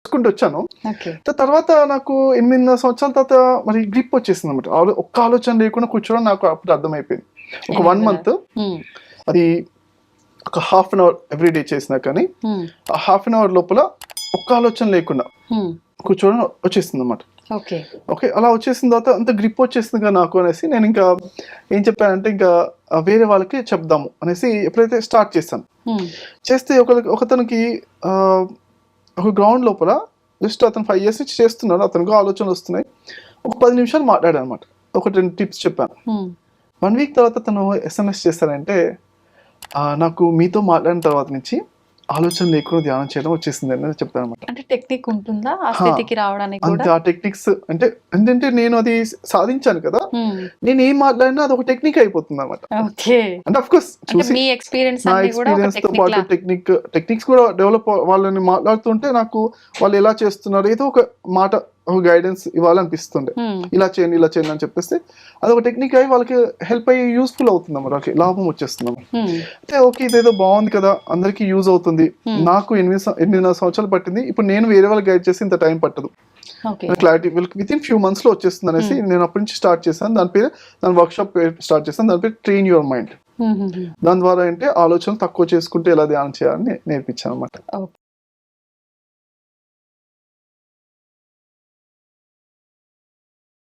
చేసుకుంటూ వచ్చాను. తర్వాత నాకు ఎనిమిదిన్నర సంవత్సరాల తర్వాత మరి గ్రిప్ వచ్చేసింది అనమాట ఒక్క ఆలోచన లేకుండా కూర్చోవడం నాకు అప్పుడు అర్థమైపోయింది. ఒక వన్ మంత్ అది ఒక half an hour every day చేసినా కానీ ఆ హాఫ్ అన్ అవర్ లోపల ఒక్క ఆలోచన లేకుండా కూర్చోవడం వచ్చేసింది అనమాట ఓకే. ఓకే అలా వచ్చేసిన తర్వాత అంత గ్రిప్ వచ్చేసింది కదా నాకు అనేసి నేను ఇంకా ఏం చెప్పానంటే ఇంకా వేరే వాళ్ళకి చెప్దాము అనేసి ఎప్పుడైతే స్టార్ట్ చేశాను. ఉమ్, చేస్తే ఒకరికి ఒకతనికి ఆ, ఒక గ్రౌండ్ లోపల జస్ట్ అతను ఫైవ్ ఇయర్స్ నుంచి చేస్తున్నాడు అతనికి ఆలోచనలు వస్తున్నాయి. ఒక పది నిమిషాలు మాట్లాడాను అనమాట ఒక రెండు టిప్స్ చెప్పాను. వన్ వీక్ తర్వాత తను ఎస్ఎంఎస్ చేస్తారంటే "ఆ, నాకు మీతో మాట్లాడిన తర్వాత నుంచి ఆలోచన లేకుండా ధ్యానం చేయడం వచ్చేసింది అని చెప్పాను అనమాట అంటే టెక్నిక్ ఉంటుందా? ఆ. స్థితికి రావడానికి అంతే ఆ టెక్నిక్స్ అంటే ఏంటంటే నేను అది సాధించాను కదా నేను ఏం మాట్లాడినా అది ఒక టెక్నిక్ అయిపోతుంది అనమాట అంటే అఫ్ కోర్స్ అంటే చూసి మీ ఎక్స్పీరియన్స్ నా ఎక్స్పీరియన్స్తో పాటు టెక్నిక్ టెక్నిక్స్ కూడా డెవలప్ వాళ్ళని మాట్లాడుతుంటే నాకు వాళ్ళు ఎలా చేస్తున్నారు ఏదో ఒక మాట ఒక గైడెన్స్ ఇవ్వాలనిపిస్తుండే. ఇలా చేయండి ఇలా చేయండి అని చెప్పేస్తే అది ఒక టెక్నిక్ అయి వాళ్ళకి హెల్ప్ అయ్యి యూస్ఫుల్ అవుతుంది వాళ్ళకి లాభం వచ్చేస్తుంది అంటే ఓకే ఇదేదో బాగుంది కదా అందరికీ యూజ్ అవుతుంది. Hmm. నాకు ఎనిమిది ఎనిమిదిన్నర సంవత్సరాలు పట్టింది. ఇప్పుడు నేను వేరే వాళ్ళకి గైడ్ చేసి ఇంత టైం పట్టదు. క్లారిటీ వీళ్ళకి విత్ ఇన్ ఫ్యూ మంత్స్లో వచ్చేస్తుంది అనేసి నేను అప్పటి నుంచి స్టార్ట్ చేశాను. దాని పేరు దాని వర్క్ షాప్ స్టార్ట్ చేశాను. దాని పేరు ట్రైన్ యువర్ మైండ్ దాని ద్వారా అంటే ఆలోచనలు తక్కువ చేసుకుంటే ఎలా ధ్యానం చేయాలని నేర్పించాను అనమాట